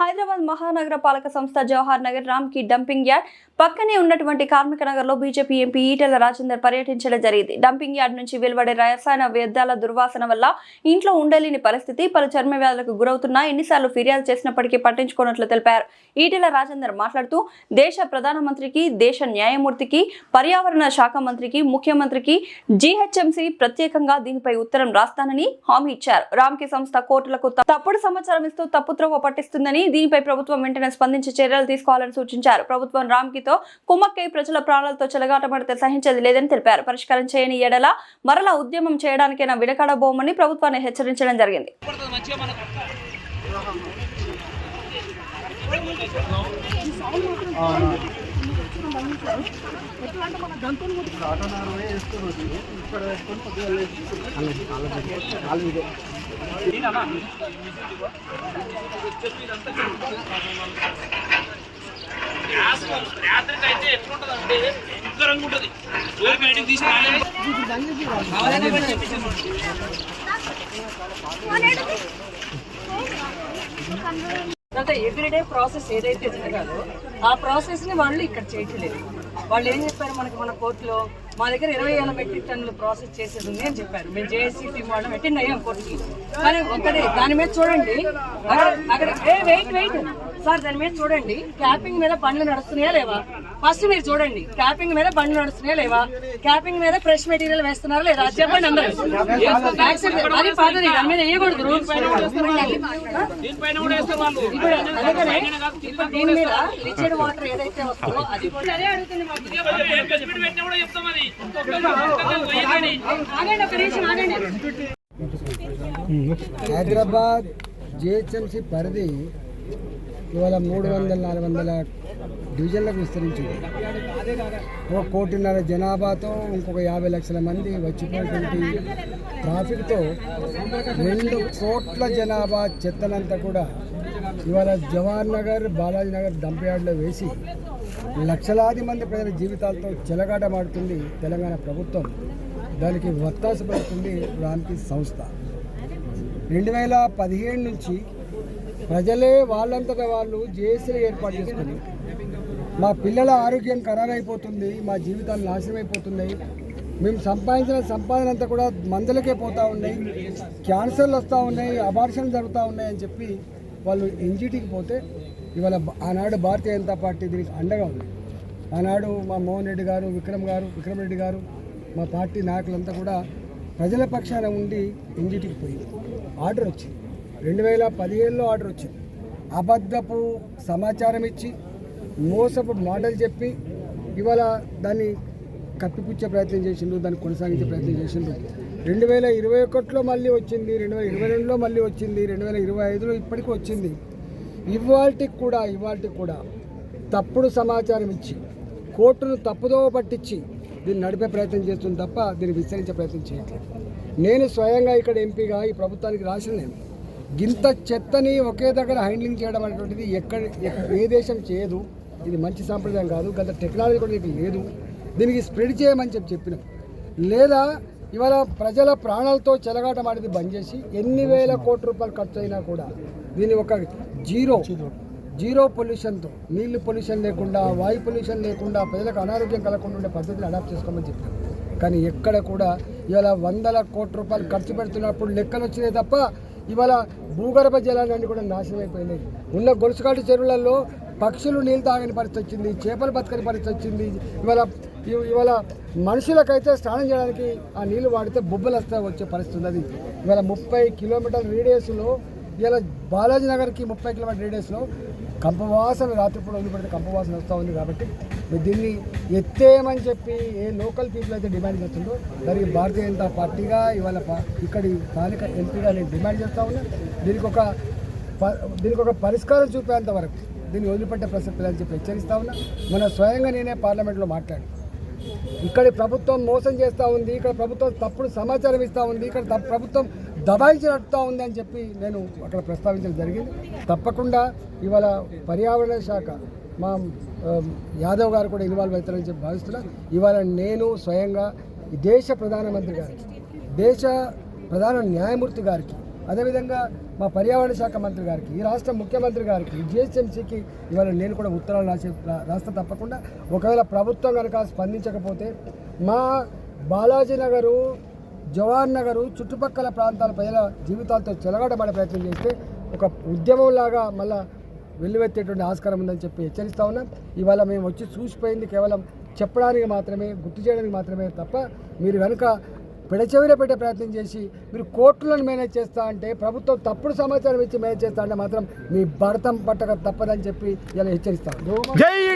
హైదరాబాద్ మహానగర పాలక సంస్థ జవహర్ నగర్ రామ్కి డంపింగ్ యార్డ్. పక్కనే ఉన్నటువంటి కార్మిక నగర్లో బీజేపీ ఎంపీ ఈటెల రాజేందర్ పర్యటించడం జరిగింది. డంపింగ్ యార్డ్ నుంచి వెలువడే రసాయన వ్యర్థాల దుర్వాసన వల్ల ఇంట్లో ఉండలేని పరిస్థితి పలు చర్మ వ్యాధులకు గురవుతున్నా ఎన్నిసార్లు ఫిర్యాదు చేసినప్పటికీ పట్టించుకోనట్లు తెలిపారు. ఈటెల రాజేందర్ మాట్లాడుతూ దేశ ప్రధానమంత్రికి దేశ న్యాయమూర్తికి పర్యావరణ శాఖ మంత్రికి ముఖ్యమంత్రికి జీహెచ్ఎంసీ ప్రత్యేకంగా దీనిపై ఉత్తరం రాస్తానని హామీ ఇచ్చారు. రామ్కి సంస్థ కోర్టులకు తప్పుడు సమాచారం ఇస్తూ తప్పుత్రవ పట్టిస్తుందని దీనిపై ప్రభుత్వం వెంటనే స్పందించి చర్యలు తీసుకోవాలని సూచించారు. ప్రభుత్వం రామ్కితో కుమ్మక్కై ప్రజల ప్రాణాలతో చెలగాటపడితే సహించేది లేదని తెలిపారు. పరిష్కారం చేయని ఎడల మరలా ఉద్యమం చేయడానికైనా విడకడబోమని ప్రభుత్వాన్ని హెచ్చరించడం జరిగింది. రాత్రికి అయితే ఎట్లుంటది భయంకరంగా డోర్ తీసి రాలేదు. ఎవ్రీడే ప్రాసెస్ ఏదైతే జరగాలో ఆ ప్రాసెస్ని వాళ్ళు ఇక్కడ చేయట్లేదు. వాళ్ళు ఏం చెప్పారు మనకి మన కోర్టులో? మా దగ్గర ఇరవై వేల మెట్రిక్ టన్నులు ప్రాసెస్ చేసేది ఉంది అని చెప్పారు. మేము జేఏసీ టీం వాళ్ళం అటెండ్ అయ్యాం కోర్టుకి. కానీ ఒక్కడే దాని మీద చూడండి. అక్కడ అక్కడ వెయిట్ వెయిట్. సార్ దాని మీద చూడండి. క్యాపింగ్ మీద బండ్లు నడుస్తున్నాయా లేవా? ఫస్ట్ మీరు చూడండి. క్యాపింగ్ మీద బండ్లు నడుస్తున్నాయా లేవా? క్యాపింగ్ మీద ఫ్రెష్ మెటీరియల్ వేస్తున్నారా లేదా? చెప్పండి అందరూ. అది దాని మీద వేయకూడదు రూల్స్ ఇప్పుడు దీని మీద లిక్విడ్ వాటర్ ఏదైతే వస్తుందో అది కూడా. ఆగండి ఒక నిమిషం ఆగండి. హైదరాబాద్ జిహెచ్ఎంసీ పరిధి ఇవాళ మూడు వందల నాలుగు వందల డివిజన్లకు విస్తరించింది. ఒక కోటిన్నర జనాభాతో ఇంకొక యాభై లక్షల మంది వచ్చిపోయినటువంటి ట్రాఫిక్తో రెండు కోట్ల జనాభా చెత్తనంతా కూడా ఇవాళ జవహర్ నగర్ బాలాజీ నగర్ డంప్యార్డ్లో వేసి లక్షలాది మంది ప్రజల జీవితాలతో చెలగాటమాడుతుంది తెలంగాణ ప్రభుత్వం. దానికి వత్తాసు పడుతుంది సంస్థ. రెండు వేల పదిహేడు నుంచి ప్రజలే వాళ్ళంతటా వాళ్ళు జేఏసీలు ఏర్పాటు చేసుకుని మా పిల్లల ఆరోగ్యం ఖరాబ్ అయిపోతుంది మా జీవితాలు నాశనం అయిపోతున్నాయి. మేము సంపాదించిన సంపాదన అంతా కూడా మందులకే పోతూ ఉన్నాయి క్యాన్సర్లు వస్తూ ఉన్నాయి అబార్షన్లు జరుగుతూ ఉన్నాయి అని చెప్పి వాళ్ళు ఎన్జిటీకి పోతే ఇవాళ ఆనాడు భారతీయ జనతా పార్టీ దీనికి అండగా ఉంది. ఆనాడు మా మోహన్ రెడ్డి గారు విక్రమ్ గారు విక్రమ్ రెడ్డి గారు మా పార్టీ నాయకులంతా కూడా ప్రజల పక్షాన ఉండి ఎన్జిటీకి పోయింది. ఆర్డర్ వచ్చింది. రెండు వేల పదిహేనులో ఆర్డర్ వచ్చింది. అబద్ధపు సమాచారం ఇచ్చి మోసపు మాటలు చెప్పి ఇవాళ దాన్ని కప్పిపుచ్చే ప్రయత్నం చేసిండ్రు దాన్ని కొనసాగించే ప్రయత్నం చేసిండ్రు. రెండు వేల ఇరవై ఒకటిలో మళ్ళీ వచ్చింది రెండు వేల ఇరవై రెండులో మళ్ళీ వచ్చింది రెండు వేల ఇరవై ఐదులో ఇప్పటికీ వచ్చింది. ఇవాళకి కూడా ఇవాళకి కూడా తప్పుడు సమాచారం ఇచ్చి కోర్టును తప్పుదోవ పట్టించి దీన్ని నడిపే ప్రయత్నం చేస్తుంది తప్ప దీన్ని విస్తరించే ప్రయత్నం చేయట్లేదు. నేను స్వయంగా ఇక్కడ ఎంపీగా ఈ ప్రభుత్వానికి రాసిన నేను. గింత చెత్తని ఒకే దగ్గర హ్యాండ్లింగ్ చేయడం అనేటువంటిది ఎక్కడ ఏ దేశం చేయదు. ఇది మంచి సాంప్రదాయం కాదు. గత టెక్నాలజీ కూడా దీనికి లేదు. దీనికి స్ప్రెడ్ చేయమని చెప్పి చెప్పినాం. లేదా ఇవాళ ప్రజల ప్రాణాలతో చెలగాటమాడిది బంద్ చేసి ఎన్ని వేల కోట్ల రూపాయలు ఖర్చు అయినా కూడా దీన్ని ఒక జీరో జీరో పొల్యూషన్తో నీళ్ళు పొల్యూషన్ లేకుండా వాయు పొల్యూషన్ లేకుండా ప్రజలకు అనారోగ్యం కలగకుండా ఉండే పద్ధతిని అడాప్ట్ చేసుకోమని చెప్పారు కానీ ఎక్కడ కూడా ఇవాళ వందల కోట్ల రూపాయలు ఖర్చు పెడుతున్నప్పుడు లెక్కలు వచ్చినాయి తప్ప ఇవాళ భూగర్భ జలాలన్నీ కూడా నాశనం అయిపోయినాయి. ఉన్న గొలుసుకాటు చెరువులలో పక్షులు నీళ్ళు తాగని పరిస్థితి వచ్చింది చేపలు బతకని పరిస్థితి వచ్చింది. ఇవాళ ఇవాళ మనుషులకైతే స్నానం చేయడానికి ఆ నీళ్ళు వాడితే బొబ్బలు వస్తే వచ్చే పరిస్థితి ఉన్నది. ఇవాళ ముప్పై కిలోమీటర్ రేడియస్లో ఇవాళ బాలాజీ నగర్కి ముప్పై కిలోమీటర్ రేడియస్లో కంపవాసన రాత్రిపూట వదిలిపెడితే కంపవాసన వస్తూ ఉంది కాబట్టి మీరు దీన్ని ఎత్తేయమని చెప్పి ఏ లోకల్ పీపుల్ అయితే డిమాండ్ చేస్తుందో దానికి భారతీయ జనతా పార్టీగా ఇవాళ ఇక్కడి స్థానిక ఎంపీగా నేను డిమాండ్ చేస్తూ ఉన్నా. దీనికి ఒక ప- దీనికి ఒక పరిష్కారం చూపేంత వరకు దీన్ని వదిలిపెట్టే ప్రసక్తి లేదని చెప్పి హెచ్చరిస్తా ఉన్నా. మన స్వయంగా నేనే పార్లమెంట్లో మాట్లాడి ఇక్కడి ప్రభుత్వం మోసం చేస్తూ ఉంది ఇక్కడ ప్రభుత్వం తప్పుడు సమాచారం ఇస్తూ ఉంది ఇక్కడ ప్రభుత్వం దబాయించినట్టుగా ఉందని ఉంది అని చెప్పి నేను అక్కడ ప్రస్తావించడం జరిగింది. తప్పకుండా ఇవాళ పర్యావరణ శాఖ మా యాదవ్ గారు కూడా ఇన్వాల్వ్ అవుతారని చెప్పి భావిస్తున్నా. ఇవాళ నేను స్వయంగా దేశ ప్రధానమంత్రి గారికి దేశ ప్రధాన న్యాయమూర్తి గారికి అదేవిధంగా మా పర్యావరణ శాఖ మంత్రి గారికి ఈ రాష్ట్ర ముఖ్యమంత్రి గారికి జిహెచ్ఎంసీకి ఇవాళ నేను కూడా ఉత్తరాలు రాసే రాస్తా తప్పకుండా. ఒకవేళ ప్రభుత్వం కనుక స్పందించకపోతే మా బాలాజీ నగరు జవహర్ నగరు చుట్టుపక్కల ప్రాంతాల ప్రజల జీవితాలతో చెలగడబడే ప్రయత్నం చేస్తే ఒక ఉద్యమంలాగా మళ్ళా వెల్లువెత్తేటువంటి ఆస్కారం ఉందని చెప్పి హెచ్చరిస్తా ఉన్నాం. ఇవాళ మేము వచ్చి చూసిపోయింది కేవలం చెప్పడానికి మాత్రమే గుర్తు చేయడానికి మాత్రమే తప్ప మీరు కనుక పెడచెవిన పెట్టే ప్రయత్నం చేసి మీరు కోర్టులను మేనేజ్ చేస్తా అంటే ప్రభుత్వం తప్పుడు సమాచారం ఇచ్చి మేనేజ్ చేస్తా అంటే మాత్రం మీ భరతం పట్టక తప్పదని చెప్పి ఇలా హెచ్చరిస్తాను